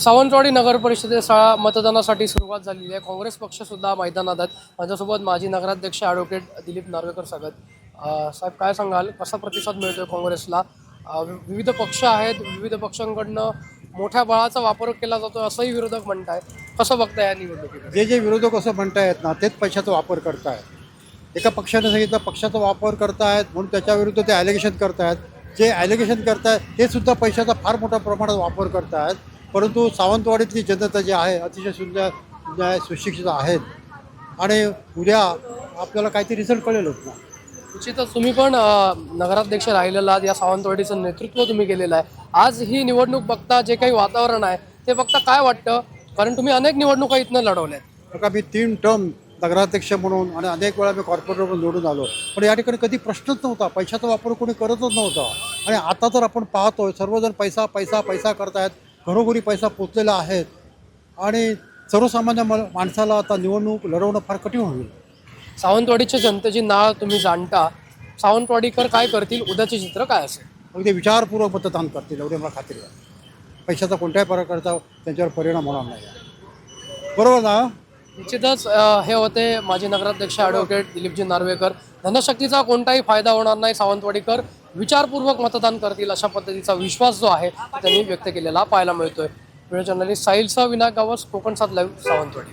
सावंतवाडी नगर परिषदेचा मतदानासाठी सुरुवात झालेली आहे. काँग्रेस पक्षसुद्धा मैदानात आहेत. माझ्यासोबत माजी नगराध्यक्ष ॲडव्होकेट दिलीप नार्वेकर सांगत साहेब काय सांगाल? कसा प्रतिसाद मिळतोय काँग्रेसला? वि- विविध पक्ष आहेत. विविध पक्षांकडनं मोठ्या बळाचा वापर केला जातो असंही विरोधक म्हणताय. कसं बघताय या निवडणुकीत जे जे विरोधक असं म्हणतायत ना तेच पैशाचा वापर करतायत. एका पक्षाने सांगितलं पक्षाचा वापर करतायत म्हणून त्याच्याविरुद्ध ते ॲलिगेशन करतायत. जे ॲलिगेशन करतायत ते सुद्धा पैशाचा फार मोठ्या प्रमाणात वापर करतायत. परंतु सावंतवाडीतली जनता जी आहे अतिशय सुंदर सुशिक्षित आहेत. आणि उद्या आपल्याला काहीतरी रिझल्ट कळेलच ना निश्चितच तुम्ही पण नगराध्यक्ष राहिलेला आहात या सावंतवाडीचं नेतृत्व तुम्ही केलेलं आहे. आज ही निवडणूक बघता जे काही वातावरण आहे ते बघता काय वाटतं? कारण तुम्ही अनेक निवडणुका इथनं लढवल्या आहेत बघा मी तीन टर्म नगराध्यक्ष म्हणून आणि अनेक वेळा मी कॉर्पोरेटर म्हणून निवडून आलो. पण या ठिकाणी कधी प्रश्नच नव्हता. पैशाचा वापर कोणी करतच नव्हता. आणि आता तर आपण पाहतोय सर्वजण पैसा पैसा पैसा करतायत. घरोघरी पैसा पोचलेला आहे आणि सर्वसामान्य माणसाला आता निवडणूक लढवणं फार कठीण होईल. सावंतवाडीच्या जनतेची नाळ तुम्ही जाणता. सावंतवाडीकर काय करतील? उद्याचे चित्र काय असेल? अगदी विचारपूर्वक मतदान करतील एवढे मला खात्री आहे. पैशाचा कोणत्याही प्रकारचा त्यांच्यावर परिणाम होणार नाही. बरोबर ना? निश्चितच हे होते माजी नगराध्यक्ष ॲडव्होकेट दिलीपजी नार्वेकर. धनशक्तीचा कोणताही फायदा होणार नाही सावंतवाडीकर. विचारपूर्वक मतदान करतील अशा पद्धतीचा विश्वास जो आहे त्यांनी व्यक्त केलेला पाहायला मिळतोय. व्हिडिओ जर्नलिस्ट साहिलसह विनायक गावस कोकण सात लाईव्ह सावंतवाडी.